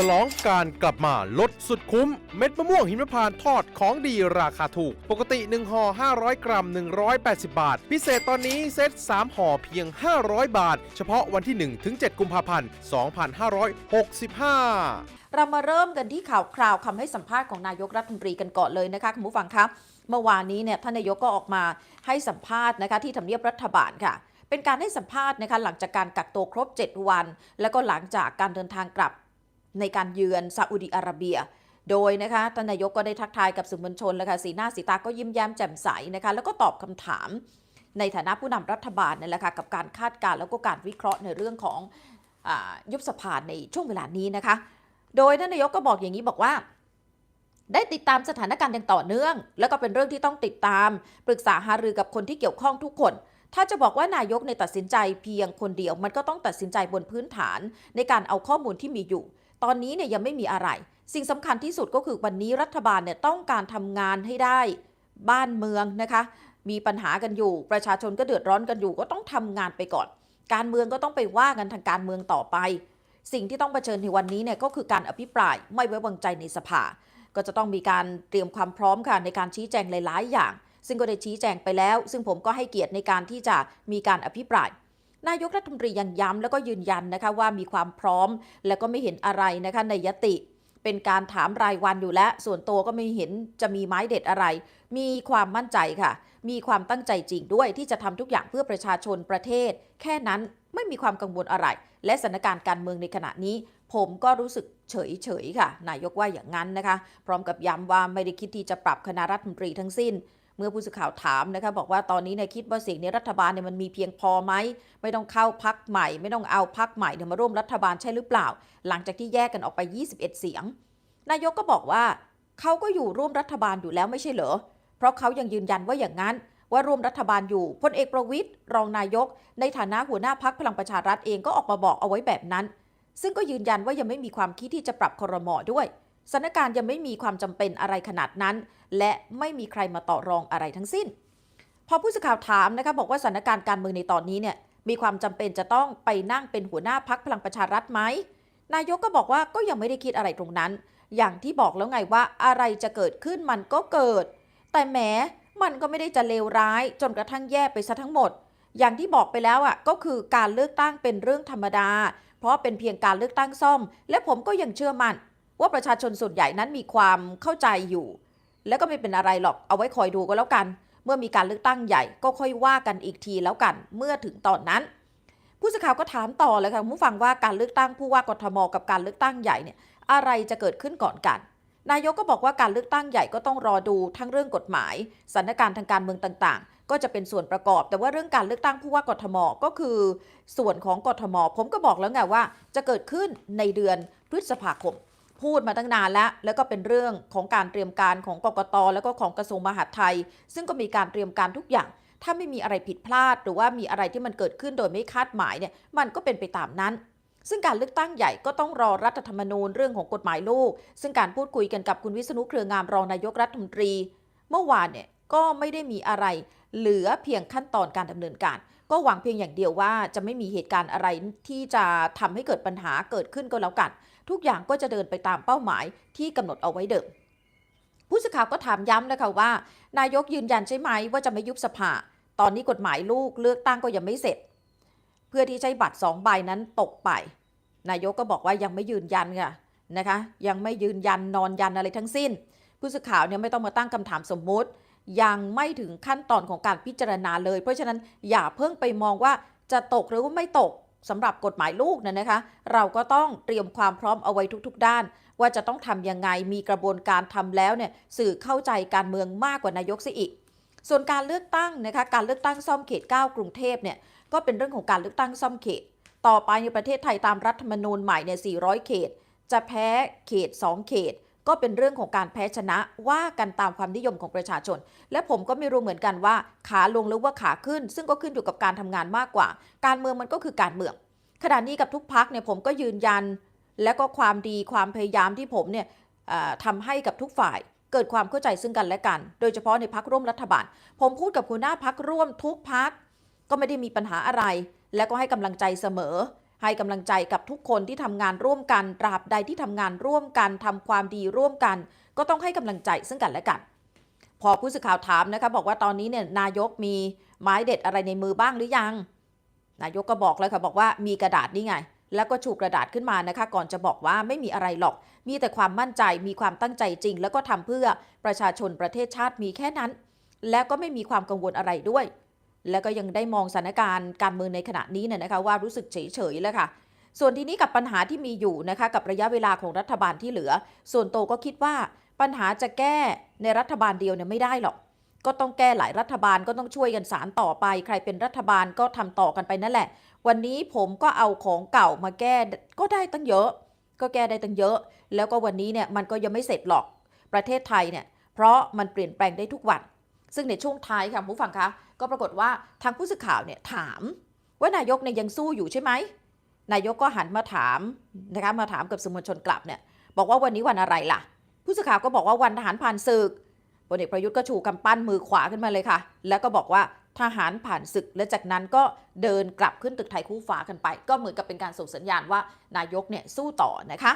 ฉลองการกลับมาลดสุดคุ้ม เม็ดมะม่วงหิมพานต์ทอดของดีราคาถูก ปกติ 1ห่อ500 กรัม 180 บาท พิเศษตอนนี้เซต 3ห่อเพียง 500 บาท เฉพาะวันที่ 1 ถึง 7 กุมภาพันธ์ 2565 เรามาเริ่มกันที่ข่าวคราวคำให้สัมภาษณ์ของนายกรัฐมนตรีกันก่อนเลยนะคะคุณผู้ฟังครับเมื่อวานนี้เนี่ยท่านนายกก็ออกมาให้สัมภาษณ์นะคะที่ทำเนียบรัฐบาลค่ะ เป็นการให้สัมภาษณ์นะคะหลังจากการกักตัวครบ 7 วัน แล้วก็หลังจากการเดินทางกลับ ในการเยือนซาอุดิอาระเบีย โดยนะคะท่านนายกก็ได้ทักทายกับสื่อมวลชนแล้วค่ะสีหน้าสีตาก็ยิ้มแย้มแจ่มใสนะคะแล้วก็ตอบคำถาม ในฐานะผู้นำรัฐบาลนั่แหละค่ะกับการคาดการณ์แล้วก็การวิเคราะห์ในเรื่องของอยุบสภาในช่วงเวลานี้นะคะ โดยท่านนายกก็บอกอย่างนี้บอกว่าได้ติดตามสถานการณ์อย่างต่อเนื่อง แล้วก็เป็นเรื่องที่ต้องติดตาม ปรึกษาหารือกับคนที่เกี่ยวข้องทุกคน ถ้าจะบอกว่านายกในตัดสินใจเพียงคนเดียว มันก็ต้องตัดสินใจบนพื้นฐาน ในการเอาข้อมูลที่มีอยู่ ตอนนี้เนี่ยยังไม่มีอะไร สิ่งสำคัญที่สุดก็คือวันนี้รัฐบาลเนี่ยต้องการทำงานให้ได้บ้านเมืองนะคะ มีปัญหากันอยู่ ประชาชนก็เดือดร้อนกันอยู่ ก็ต้องทำงานไปก่อน การเมืองก็ต้องไปว่ากันทางการเมืองต่อไป สิ่งที่ต้องเผชิญในวันนี้เนี่ยก็คือการอภิปรายไม่ไว้วางใจในสภา ก็จะต้องมีการเตรียมความพร้อมค่ะในการชี้แจงหลาย ๆ อย่าง ซึ่งก็ได้ชี้แจงไปแล้ว ซึ่งผมก็ให้เกียรติในการที่จะมีการอภิปราย นายกรัฐมนตรียังย้ำแล้วก็ยืนยันนะคะว่ามีความพร้อม แล้วก็ไม่เห็นอะไรนะคะในยติเป็นการถามรายวันอยู่แล้ว ส่วนตัวก็ไม่เห็นจะมีไม้เด็ดอะไร มีความมั่นใจค่ะ มีความตั้งใจจริงด้วยที่จะทำทุกอย่างเพื่อประชาชนประเทศ แค่นั้นไม่มีความกังวลอะไร และสถานการณ์การเมืองในขณะนี้ ผมก็รู้สึกเฉยเฉยๆค่ะ นายกว่าอย่างนั้นนะคะ พร้อมกับย้ำว่าไม่ได้คิดที่จะปรับคณะรัฐมนตรีทั้งสิ้น เมื่อผู้สื่อข่าวถามนะคะบอกว่าตอนนี้เนี่ยคิดว่าเสียงในรัฐบาลเนี่ยมันมีเพียงพอไหมไม่ต้องเข้าพักใหม่ ไม่ต้องเอาพักใหม่เนี่ยมาร่วมรัฐบาลใช่หรือเปล่า หลังจากที่แยกกันออกไป 21 เสียง นายกก็บอกว่าเขาก็อยู่ร่วมรัฐบาลอยู่แล้วไม่ใช่เหรอเพราะเขายังยืนยันว่าอย่างนั้นว่าร่วมรัฐบาลอยู่พลเอกประวิตยรองนายก ในฐานะหัวหน้าพักพลังประชารัฐเองก็ออกมาบอกเอาไว้แบบนั้น ซึ่งก็ยืนยันว่ายังไม่มีความคิดที่จะปรับครมอด้วย สถานการณ์ยังไม่มีความจำเป็นอะไรขนาดนั้น และไม่มีใครมาต่อรองอะไรทั้งสิ้น พอผู้สื่อข่าวถามนะคะบอกว่าสถานการณ์การเมืองในตอนนี้เนี่ยมีความจำเป็นจะต้องไปนั่งเป็นหัวหน้าพักพลังประชารัฐไหมนายกก็บอกว่าก็ยังไม่ได้คิดอะไรตรงนั้น อย่างที่บอกแล้วไงว่าอะไรจะเกิดขึ้นมันก็เกิด แต่แหมมันก็ไม่ได้จะเลวร้าย จนกระทั่งแย่ไปซะทั้งหมด อย่างที่บอกไปแล้วอะก็คือการเลือกตั้งเป็นเรื่องธรรมดา เพราะเป็นเพียงการเลือกตั้งซ่อม และผมก็ยังเชื่อมั่น ว่าประชาชนส่วนใหญ่นั้นมีความเข้าใจอยู่ แล้วก็ไม่เป็นอะไรหรอกเอาไว้คอยดูก็แล้วกัน เมื่อมีการเลือกตั้งใหญ่ก็ค่อยว่ากันอีกทีแล้วกัน เมื่อถึงตอนนั้น ผู้สื่อข่าวก็ถามต่อเลยค่ะผู้ฟังว่าการเลือกตั้งผู้ว่ากทมกับการเลือกตั้งใหญ่เนี่ยอะไรจะเกิดขึ้นก่อนกันนายกก็บอกว่าการเลือกตั้งใหญ่ก็ต้องรอดูทั้งเรื่องกฎหมายสถานการณ์ทางการเมืองต่างๆ ก็จะเป็นส่วนประกอบ แต่ว่าเรื่องการเลือกตั้งผู้ว่ากทมก็คือ ส่วนของกทม ผมก็บอกแล้วไงว่า จะเกิดขึ้นในเดือนพฤษภาคม พูดมาตั้งนานแล้ว แล้วก็เป็นเรื่องของการเตรียมการของกกตแล้วก็ของกระทรวงมหาดไทย ซึ่งก็มีการเตรียมการทุกอย่าง ถ้าไม่มีอะไรผิดพลาด หรือว่ามีอะไรที่มันเกิดขึ้นโดยไม่คาดหมายเนี่ยมันก็เป็นไปตามนั้น ซึ่งการเลือกตั้งใหญ่ก็ต้องรอรัฐธรรมนูญเรื่องของกฎหมายลูก ซึ่งการพูดคุยกันกับคุณวิษณุเครืองามรองนายกรัฐมนตรี เมื่อวานเนี่ยก็ไม่ได้มีอะไร เหลือเพียงขั้นตอนการดำเนินการ ก็หวังเพียงอย่างเดียวว่าจะไม่มีเหตุการณ์อะไรที่จะทำให้เกิดปัญหาเกิดขึ้นก็แล้วกัน ทุกอย่างก็จะเดินไปตามเป้าหมายที่กำหนดเอาไว้เดิม ผู้สื่อข่าวก็ถามย้ำเลยค่ะว่า นายกยืนยันใช่ไหมว่าจะไม่ยุบสภา ตอนนี้กฎหมายลูกเลือกตั้งก็ยังไม่เสร็จ เพื่อที่ใช้บัตรสองใบนั้นตกไป นายกก็บอกว่ายังไม่ยืนยันค่ะนะคะ ยังไม่ยืนยันนอนยันอะไรทั้งสิ้น ผู้สื่อข่าวเนี่ยไม่ต้องมาตั้งคำถามสมมุติ ยังไม่ถึงขั้นตอนของการพิจารณาเลย เพราะฉะนั้นอย่าเพิ่งไปมองว่าจะตกหรือว่าไม่ตกสำหรับกฎหมายลูกนะนะคะ เราก็ต้องเตรียมความพร้อมเอาไว้ทุก ๆ ด้าน ว่าจะต้องทำยังไงมีกระบวนการทำแล้วเนี่ยสื่อเข้าใจการเมืองมากกว่านายกซะอีก ส่วนการเลือกตั้งนะคะการเลือกตั้งซ่อมเขต 9 กรุงเทพเนี่ยก็เป็นเรื่องของการเลือกตั้งซ่อมเขต ต่อไปในประเทศไทยตามรัฐธรรมนูญใหม่เนี่ย400 เขต จะแพ้เขต 2 เขต ก็เป็นเรื่องของการแพ้ชนะว่ากันตามความนิยมของประชาชน และผมก็ไม่รู้เหมือนกันว่าขาลงหรือว่าขาขึ้น ซึ่งก็ขึ้นอยู่กับการทำงานมากกว่า การเมืองมันก็คือการเมืองขณะนี้กับทุกพักเนี่ยผมก็ยืนยัน และก็ความดีความพยายามที่ผมเนี่ยทำให้กับทุกฝ่าย เกิดความเข้าใจซึ่งกันและกัน โดยเฉพาะในพักร่วมรัฐบาล ผมพูดกับหัวหน้าพักร่วมทุกพักก็ไม่ได้มีปัญหาอะไร และก็ให้กำลังใจเสมอ ให้กำลังใจกับทุกคนที่ทำงานร่วมกัน ตราบใดที่ทำงานร่วมกันทำความดีร่วมกัน ก็ต้องให้กำลังใจซึ่งกันและกัน พอผู้สื่อข่าวถามนะคะบอกว่าตอนนี้เนี่ยนายกมีไม้เด็ดอะไรในมือบ้างหรือยัง นายกก็บอกเลยค่ะบอกว่ามีกระดาษนี่ไง แล้วก็ชูกระดาษขึ้นมานะคะ ก่อนจะบอกว่าไม่มีอะไรหรอก มีแต่ความมั่นใจมีความตั้งใจจริง แล้วก็ทำเพื่อประชาชนประเทศชาติมีแค่นั้น แล้วก็ไม่มีความกังวลอะไรด้วย แล้วก็ยังได้มองสถานการณ์การเมืองในขณะนี้เนี่ยนะคะว่ารู้สึกเฉยๆแล้วค่ะ ส่วนทีนี้กับปัญหาที่มีอยู่นะคะกับระยะเวลาของรัฐบาลที่เหลือ ส่วนโตก็คิดว่าปัญหาจะแก้ในรัฐบาลเดียวเนี่ยไม่ได้หรอก ก็ต้องแก้หลายรัฐบาลก็ต้องช่วยกันสารต่อไป ใครเป็นรัฐบาลก็ทำต่อกันไปนั่นแหละ วันนี้ผมก็เอาของเก่ามาแก้ก็ได้ตั้งเยอะ ก็แก้ได้ตั้งเยอะ แล้วก็วันนี้เนี่ยมันก็ยังไม่เสร็จหรอกประเทศไทยเนี่ยเพราะมันเปลี่ยนแปลงได้ทุกวัน ซึ่งในช่วงท้ายค่ะผู้ฟังคะก็ปรากฏว่าทางผู้สื่อข่าวเนี่ยถาม ว่านายกเนี่ยยังสู้อยู่ใช่ไหมนายกก็หันมาถามนะคะมาถามกับสื่อมวลชนกลับเนี่ยบอกว่าวันนี้วันอะไรล่ะ ผู้สื่อข่าวก็บอกว่าวันทหารผ่านศึกพลเอกประยุทธ์ก็ชูกำปั้นมือขวาขึ้นมาเลยค่ะ แล้วก็บอกว่าทหารผ่านศึก และจากนั้นก็เดินกลับขึ้นตึกไทยคู่ฟ้ากันไป ก็เหมือนกับเป็นการส่งสัญญาณว่านายกเนี่ยสู้ต่อนะคะ